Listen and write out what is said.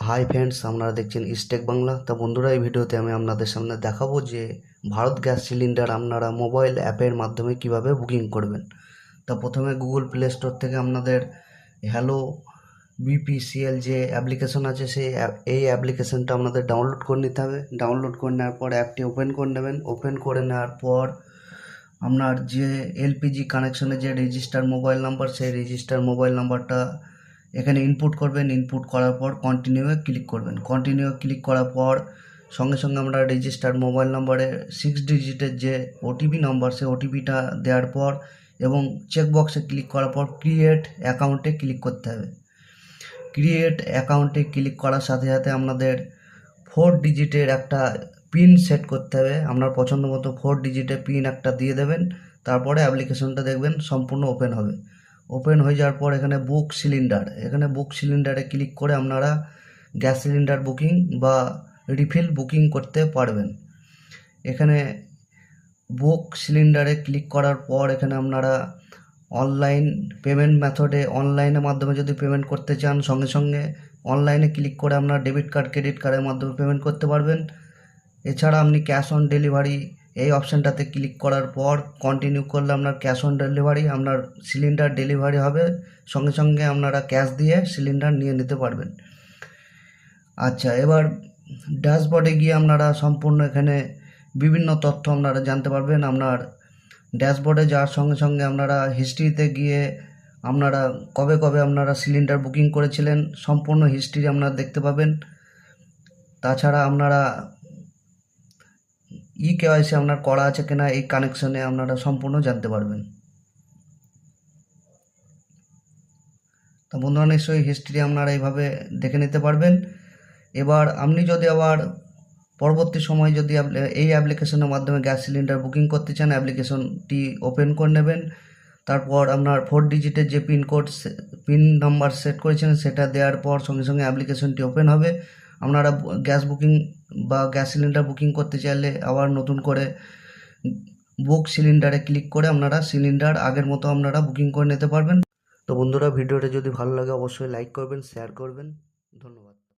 Hi friends আপনারা দেখছেন ইস্টেক বাংলা তা বন্ধুরা, এই ভিডিওতে আমি আপনাদের সামনে দেখাবো যে ভারত গ্যাস সিলিন্ডার আপনারা মোবাইল অ্যাপের মাধ্যমে কীভাবে বুকিং করবেন। তা প্রথমে গুগল প্লে স্টোর থেকে আপনাদের হ্যালো বিপিসিএল যে অ্যাপ্লিকেশন আছে, সেই এই অ্যাপ্লিকেশনটা আপনাদের ডাউনলোড করে নিতে হবে। ডাউনলোড করে নেওয়ার পর অ্যাপটি ওপেন করে নেবেন। ওপেন করে নেওয়ার পর আপনার যে এলপিজি কানেকশনের যে রেজিস্টার মোবাইল নাম্বার সেই রেজিস্টার মোবাইল নাম্বারটা এখানে ইনপুট করবেন ইনপুট করার পর কন্টিনিউয়ে ক্লিক করবেন। কন্টিনিউ ক্লিক করার পর সঙ্গে সঙ্গে আমরা রেজিস্টার মোবাইল নম্বরে সিক্স ডিজিটের যে ওটিপি নম্বর সেই ওটিপিটা দেওয়ার পর এবং চেকবক্সে ক্লিক করার পর ক্রিয়েট অ্যাকাউন্টে ক্লিক করতে হবে। ক্রিয়েট অ্যাকাউন্টে ক্লিক করার সাথে সাথে আপনাদের ফোর ডিজিটের একটা পিন সেট করতে হবে। আপনার পছন্দ মতো ফোর ডিজিটের পিন একটা দিয়ে দেবেন, তারপরে অ্যাপ্লিকেশনটা দেখবেন সম্পূর্ণ ওপেন হবে। ওপেন হয়ে যাওয়ার পর এখানে বুক সিলিন্ডার, এখানে বুক সিলিন্ডারে ক্লিক করে আপনারা গ্যাস সিলিন্ডার বুকিং বা রিফিল বুকিং করতে পারবেন। এখানে বুক সিলিন্ডারে ক্লিক করার পর এখানে আপনারা অনলাইন পেমেন্ট মেথডে, অনলাইনের মাধ্যমে যদি পেমেন্ট করতে চান, সঙ্গে সঙ্গে অনলাইনে ক্লিক করে আপনার ডেবিট কার্ড, ক্রেডিট কার্ডের মাধ্যমে পেমেন্ট করতে পারবেন। এছাড়া আপনি ক্যাশ অন ডেলিভারি এই অপশানটাতে ক্লিক করার পর কন্টিনিউ করলে আপনার ক্যাশ অন ডেলিভারি আপনার সিলিন্ডার ডেলিভারি হবে। সঙ্গে সঙ্গে আপনারা ক্যাশ দিয়ে সিলিন্ডার নিয়ে নিতে পারবেন। আচ্ছা এবার ড্যাশবোর্ডে গিয়ে আপনারা সম্পূর্ণ এখানে বিভিন্ন তথ্য আপনারা জানতে পারবেন। আপনার ড্যাশবোর্ডে যাওয়ার সঙ্গে সঙ্গে আপনারা হিস্ট্রিতে গিয়ে আপনারা কবে কবে আপনারা সিলিন্ডার বুকিং করেছিলেন, সম্পূর্ণ হিস্ট্রি আপনারা দেখতে পাবেন। তাছাড়া আপনারা ই কেওয়াইসি আপনার করা আছে কিনা, এই কানেকশনে আপনারা সম্পূর্ণ জানতে পারবেন। তো বন্ধুরা, নিশ্চয়ই হিস্ট্রি আপনারা এইভাবে দেখে নিতে পারবেন। এবার আপনি যদি আবার পরবর্তী সময় যদি এই অ্যাপ্লিকেশনের মাধ্যমে গ্যাস সিলিন্ডার বুকিং করতে চান অ্যাপ্লিকেশনটি ওপেন করে নেবেন। তারপর আপনার ফোর ডিজিটের যে পিনকোড পিন নাম্বার সেট করেছেন, সেটা দেওয়ার পর সঙ্গে সঙ্গে অ্যাপ্লিকেশনটি ওপেন হবে। আপনারা গ্যাস বুকিং বা গ্যাস সিলিন্ডার বুকিং করতে চাইলে আবার নতুন করে বুক সিলিন্ডারে ক্লিক করে আপনারা সিলিন্ডার আগের মতো আপনারা বুকিং করে নিতে পারবেন। তো বন্ধুরা, ভিডিওটা যদি ভালো লাগে, অবশ্যই লাইক করবেন, শেয়ার করবেন। ধন্যবাদ।